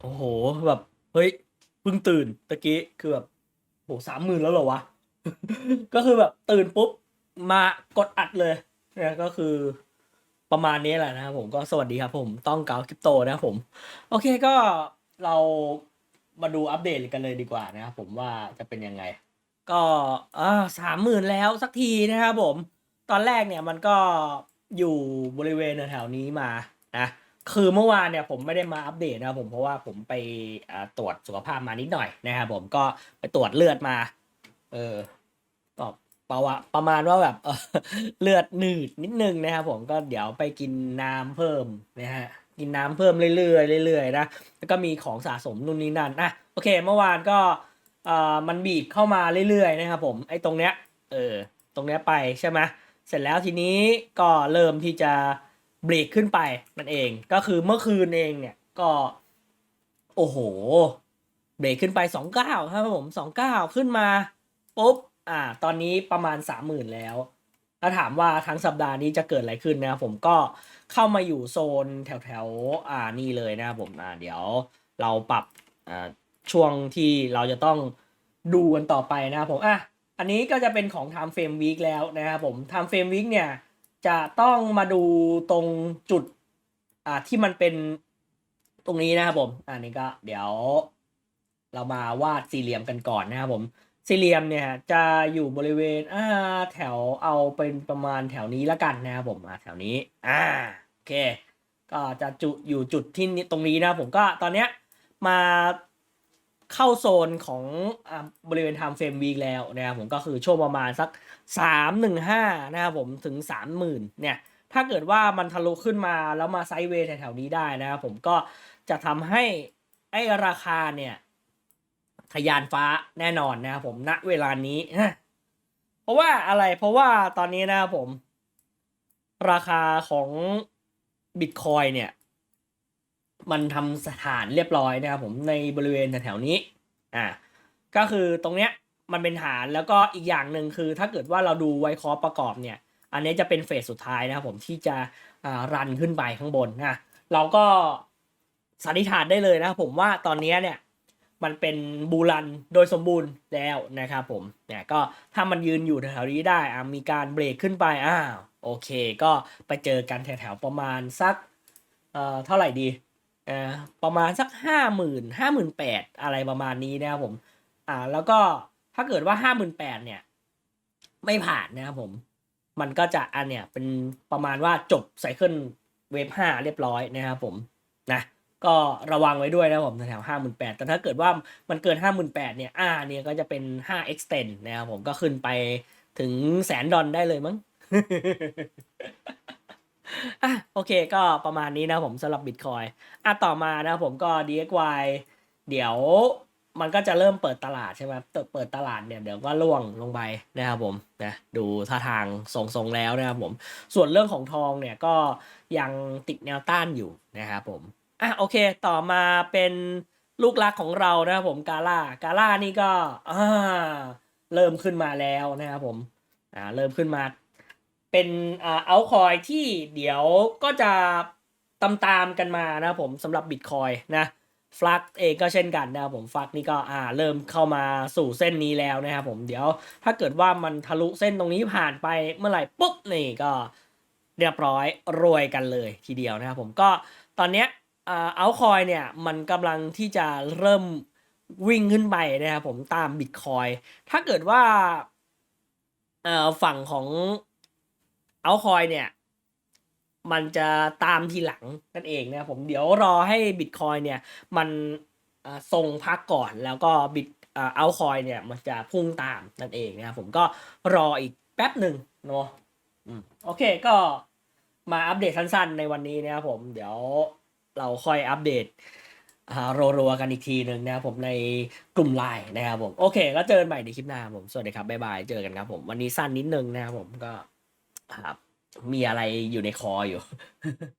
โอ้โหแบบเฮ้ยเพิ่งตื่นตะกี้คือแบบโอ้โฮ30,000แล้วเหรอวะ?ก็คือแบบตื่นปุ๊บมากดอัดเลยเนี่ยก็คือประมาณนี้แหละนะครับผมก็สวัสดีครับผมต้องเกา Crypto นะครับผม โอเคก็เรามาดูอัปเดตกันเลยดีกว่านะครับผมว่าจะเป็นยังไง ก็อา30,000แล้วสักทีนะครับผม ตอนแรกเนี่ยมันก็อยู่บริเวณแถวนี้มานะ คือเมื่อวานเนี่ยผมไม่ได้มาอัปเดตนะครับผมเพราะว่าผมไปตรวจสุขภาพมานิดหน่อยนะครับผมก็ไปตรวจเลือดมา เออก็ประวะประมาณว่าแบบเออเลือดหนืดนิดหนึ่งนะครับผมก็เดี๋ยวไปกินน้ำเพิ่มนะครับกินน้ำเพิ่มเรื่อยๆเรื่อยๆนะแล้วก็มีของสะสมนู่นนี่นั่นอะโอเค เมื่อวานก็เอ่ามันบีบเข้ามาเรื่อยๆนะครับผมไอ้ตรงเนี้ยเออตรงเนี้ยไปใช่ไหมเสร็จแล้วทีนี้ก็เริ่มที่จะ เบรกขึ้นไปนั่นเอง ก็คือเมื่อคืนเองเนี่ยก็ โอ้โฮเบรกขึ้นไป29ครับผม29ขึ้นมาปุ๊บอ่า ตอนนี้ประมาณ30,000แล้วถ้าถามว่าทั้งสัปดาห์นี้จะเกิดอะไรขึ้นนะครับผมก็เข้ามาอยู่โซนแถวๆอ่านี่เลยนะครับผมอ่าเดี๋ยวเราปรับอ่าช่วงที่เราจะต้องดูกันต่อไปนะครับผมอะอันนี้ก็จะเป็นของ Time Frame Week แล้วนะครับผม Time Frame Week เนี่ย จะต้องมาดูตรงจุด อ่าที่มันเป็นตรงนี้นะครับผม อันนี้ก็เดี๋ยว เรามาวาดสี่เหลี่ยมกันก่อนนะครับผม สี่เหลี่ยมเนี่ยจะอยู่บริเวณอ่าแถวเอาเป็นประมาณแถวนี้ล้วกันนะครับผมอ่าแถวนี้อาโอเค ก็จะจุอยู่จุดที่นิตรงนี้นะครับผมก็ตอนเนี้ยมา เข้าโซนของอบริเวณ Time Frame Week แล้วนะครับผมก็คือช่วงประมาณสัก 315 นะครับผมถึง 30,000 เนี่ย ถ้าเกิดว่ามันทะลุขึ้นมาแล้วมาไซด์เวย์แถวๆนี้ได้นะครับผมก็จะทำให้ไอ้ราคาเนี่ยทยานฟ้าแน่นอนนะครับผมณเวลานี้ เพราะว่าอะไรเพราะว่าตอนนี้นะครับผม ราคาของบิตคอยเนี่ย มันทำสถานเรียบร้อยนะครับผมในบริเวณแถวๆนี้อ่าก็คือตรงเนี้ยมันเป็นฐานแล้วก็อีกอย่างหนึ่งคือ ถ้าเกิดว่าเราดูไวคราะห์ประกอบเนี่ย อันนี้จะเป็นเฟสสุดท้ายนะครับผมที่จะอ่ารันขึ้นไปข้างบนอาเราก็สันนิษฐานได้เลยนะครับผมว่าตอนเนี้ยเนี่ยมันเป็น Bull Run โดยสมบูรณ์แล้วนะครับผมเนี่ยก็ถ้ามันยืนอยู่แถวๆนี้ได้อ่ามีการเบรกขึ้นไปอ้าวโอเค ก็ไปเจอกันแถวๆประมาณสักเอ่อเท่าไหร่ดี อ่าประมาณสัก50,000 58,000อะไรประมาณนี้นะครับผม อ่า แล้วก็ถ้าเกิดว่า58,000เนี่ย ไม่ผ่านนะครับผม มันก็จะอันเนี้ยเป็นประมาณว่าจบไซเคิลเวฟ5เรียบร้อยนะครับผมนะก็ระวังไว้ด้วยนะครับผมแถวๆ58,000แปดแต่ถ้าเกิดว่ามันเกิน58,000เนี่ยอ่าเนี่ยก็จะเป็น5 Extend นะครับผมก็ขึ้นไปถึง $100,000 ได้เลยมั้ง อะโอเคก็ประมาณนี้นะผมสำหรับบิตคอยน์อะต่อมานะผมก็ DXY เดี๋ยวมันก็จะเริ่มเปิดตลาดใช่ไหมครับเติบเปิดตลาดเนี่ยเดี๋ยวก็ร่วงลงไปนะครับผมนะดูท่าทางทรงๆแล้วนะครับผม ส่วนเรื่องของทองเนี่ยก็ยังติดแนวต้านอยู่นะครับผมอะโอเคต่อมาเป็นลูกรักของเรานะครับผม Gala Gala นี่ก็อ่าเริ่มขึ้นมาแล้วนะครับผมอ่าเริ่มขึ้นมา เป็นอ่าอัลคอยที่เดี๋ยวก็จะตามๆกันมานะผมสำหรับบิตคอยนะ Flux เองก็เช่นกันนะครับผม Flux นี่ก็อ่าเริ่มเข้ามาสู่เส้นนี้แล้วนะครับผมเดี๋ยวถ้าเกิดว่ามันทะลุเส้นตรงนี้ผ่านไปเมื่อไหร่ปุ๊บนี่ก็เรียบร้อยรวยกันเลยทีเดียวนะครับผมก็ตอนเนี้ยอ่าอัลคอยเนี่ยมันกำลังที่จะเริ่มวิ่งขึ้นไปนะครับผมตามบิตคอยถ้าเกิดว่าฝั่งของ เอัลต์คอยเนี่ย มันจะตามทีหลังนั่นเองนะครับผมเดี๋ยวรอให้บิตคอยเนี่ย มันอ่าทรงพักก่อนแล้วก็บิตเอาคอยเนี่ย มันจะพุ่งตามนั่นเองนะครับผมก็รออีกแป๊บหนึ่งเนาะโอเคก็มาอัปเดตสั้นๆ ในวันนี้นะครับผมเดี๋ยวเราค่อยอัปเดตรัวๆกันอีกทีหนึ่งนะครับผมในกลุ่ม LINE นะครับผมโอเค แล้วเจอกันใหม่ในคลิปหน้าผม สวัสดีครับ บ๊ายบาย เจอกันครับผม วันนี้สั้นนิดนึงนะครับผมก็ ครับ มีอะไรอยู่ในคออยู่